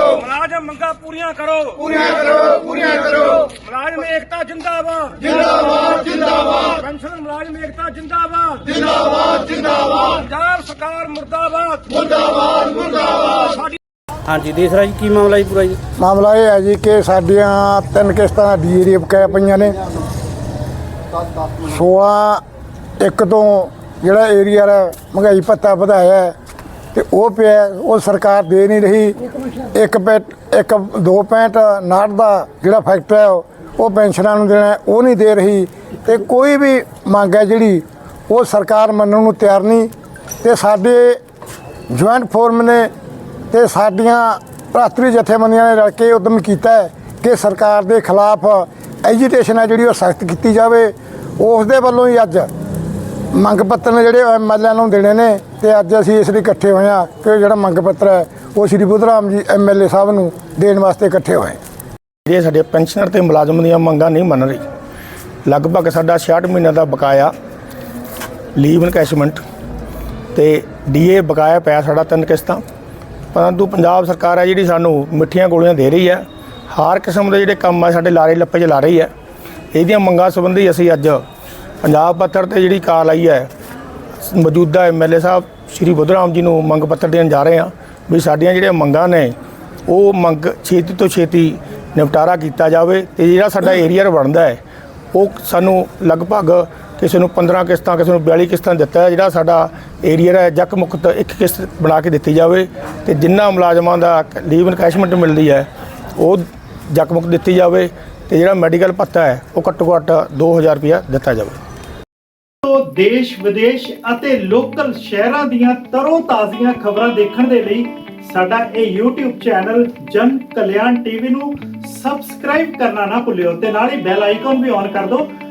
मुलाजम मंगा पूरियाँ करो। पूरियाँ करो पूरियाँ करो। मुलाजम एकता जिंदाबाद। जिंदाबाद जिंदाबाद। पेंशन मुलाजम एकता जिंदाबाद। जिंदाबाद जिंदाबाद। पंजाब सरकार मुर्दाबाद। मुर्दाबाद मुर्दाबाद। ਹਾਂਜੀ ਦੇਸਰਾ ਜੀ, ਕੀ ਮਾਮਲਾ ਜੀ ਪੂਰਾ ਜੀ? ਮਾਮਲਾ ਇਹ ਹੈ ਜੀ ਕਿ ਸਾਡੀਆਂ ਤਿੰਨ ਕਿਸ਼ਤਾਂ ਡੀਏਰੀ ਬਕਾਇਆ ਪਈਆਂ ਨੇ। 16 ਇੱਕ ਤੋਂ ਜਿਹੜਾ ਏਰੀਆ ਦਾ ਮਹਿੰਗਾਈ ਭੱਤਾ ਵਧਾਇਆ ਹੈ ਤੇ ਉਹ ਪਿਆ, ਉਹ ਸਰਕਾਰ ਦੇ ਨਹੀਂ ਰਹੀ। ਇੱਕ ਪੈਂਟ ਇੱਕ 2.59 ਦਾ ਜਿਹੜਾ ਫੈਕਟਰ ਹੈ, ਉਹ ਪੈਨਸ਼ਨਾਂ ਨੂੰ ਦੇਣਾ ਉਹ ਨਹੀਂ ਦੇ ਰਹੀ। ਤੇ ਕੋਈ ਵੀ ਮੰਗ ਹੈ ਜਿਹੜੀ, ਉਹ ਸਰਕਾਰ ਮੰਨਣ ਨੂੰ ਤਿਆਰ ਨਹੀਂ। ਤੇ ਸਾਡੇ ਜੁਆਇੰਟ ਫੋਰਮ ਨੇ ਤੇ ਸਾਡੀਆਂ ਭਰਾਤਰੀ ਜਥੇਬੰਦੀਆਂ ਨੇ ਰਲ ਕੇ ਉਦਮ ਕੀਤਾ ਹੈ ਕਿ ਸਰਕਾਰ ਦੇ ਖਿਲਾਫ ਐਜੀਟੇਸ਼ਨ ਹੈ ਜਿਹੜੀ ਉਹ ਸਖਤ ਕੀਤੀ ਜਾਵੇ। ਉਸ ਦੇ ਵੱਲੋਂ ਹੀ ਅੱਜ ਮੰਗ ਪੱਤਰ ਨੇ ਜਿਹੜੇ ਐਮਐਲਏ ਨੂੰ ਦੇਣੇ ਨੇ ਤੇ ਅੱਜ ਅਸੀਂ ਇਸ ਲਈ ਇਕੱਠੇ ਹੋਏ ਹਾਂ ਕਿ ਜਿਹੜਾ ਮੰਗ ਪੱਤਰ ਹੈ ਉਹ ਸ਼੍ਰੀ ਬੁੱਧਰਾਮ ਜੀ ਐਮਐਲਏ ਸਾਹਿਬ ਨੂੰ ਦੇਣ ਵਾਸਤੇ ਇਕੱਠੇ ਹੋਏ ਜਿਹੜੇ ਸਾਡੇ ਪੈਨਸ਼ਨਰ ਤੇ ਮੁਲਾਜ਼ਮ ਦੀਆਂ ਮੰਗਾਂ ਨਹੀਂ ਮੰਨ ਰਹੀ। ਲਗਭਗ ਸਾਡਾ 66 ਮਹੀਨਿਆਂ ਦਾ ਬਕਾਇਆ ਲੀਵ ਇਨਕੈਸ਼ਮੈਂਟ ਤੇ ਡੀਏ ਬਕਾਇਆ ਪਿਆ ਸਾਡਾ ਤਿੰਨ ਕਿਸ਼ਤਾਂ। ਪਰੰਤੂ ਪੰਜਾਬ ਸਰਕਾਰ ਹੈ ਜਿਹੜੀ ਸਾਨੂੰ ਮਿੱਠੀਆਂ ਗੋਲੀਆਂ ਦੇ ਰਹੀ ਹੈ ਹਰ ਕਿਸਮ ਦੇ ਜਿਹੜੇ ਕੰਮ ਆ, ਸਾਡੇ ਲਾਰੇ ਲੱਪੇ 'ਚ ਲਾ ਰਹੀ ਹੈ ਇਹਦੀਆਂ ਮੰਗਾਂ ਸੰਬੰਧੀ ਅਸੀਂ ਅੱਜ ਪੰਜਾਬ ਪੱਤਰ ਤੇ ਜਿਹੜੀ ਕਾਲ ਆਈ ਹੈ, ਮੌਜੂਦਾ ਐਮਐਲਏ ਸਾਹਿਬ ਸ਼੍ਰੀ ਬੁੱਧਰਾਮ ਜੀ ਨੂੰ ਮੰਗ ਪੱਤਰ ਦੇਣ ਜਾ ਰਹੇ ਹਾਂ ਵੀ ਸਾਡੀਆਂ ਜਿਹੜੀਆਂ ਮੰਗਾਂ ਨੇ, ਉਹ ਮੰਗ ਛੇਤੀ ਤੋਂ ਛੇਤੀ ਨਿਪਟਾਰਾ ਕੀਤਾ ਜਾਵੇ ਤੇ ਜਿਹੜਾ ਸਾਡਾ ਏਰੀਆ ਬਣਦਾ ਹੈ, ਉਹ ਸਾਨੂੰ ਲਗਭਗ ਕਿਸੇ ਨੂੰ 15 ਕਿਸ਼ਤਾਂ, ਕਿਸੇ ਨੂੰ 42 ਕਿਸ਼ਤਾਂ ਦਿੱਤਾ ਹੈ, ਜਿਹੜਾ ਸਾਡਾ ਏਰੀਆ ਹੈ, ਜੱਕ ਮੁਕਤ ਇੱਕ ਕਿਸ਼ਤ ਬਣਾ ਕੇ ਦਿੱਤੀ ਜਾਵੇ ਤੇ ਜਿੰਨਾ ਮੁਲਾਜ਼ਮਾਂ ਦਾ ਲੀਵ ਇਨਕੈਸ਼ਮੈਂਟ ਮਿਲਦੀ ਹੈ, ਉਹ ਜੱਕ ਮੁਕਤ ਦਿੱਤੀ ਜਾਵੇ ਤੇ ਜਿਹੜਾ ਮੈਡੀਕਲ ਭੱਤਾ ਹੈ, ਉਹ ਘੱਟੋ ਘੱਟ 2000 ਰੁਪਇਆ ਦਿੱਤਾ ਜਾਵੇ। ਤੋਂ ਦੇਸ਼, ਵਿਦੇਸ਼ ਅਤੇ ਲੋਕਲ ਸ਼ਹਿਰਾਂ ਦੀਆਂ ਤਰੋ ਤਾਜ਼ੀਆਂ ਖਬਰਾਂ ਦੇਖਣ ਦੇ ਲਈ ਸਾਡਾ ਇਹ YouTube ਚੈਨਲ ਜਨ ਕਲਿਆਣ ਟੀਵੀ ਨੂੰ ਸਬਸਕ੍ਰਾਈਬ ਕਰਨਾ ਨਾ ਭੁੱਲਿਓ ਤੇ ਨਾਲ ਹੀ ਬੈਲ ਆਈਕਨ ਵੀ ਔਨ ਕਰ ਦਿਓ।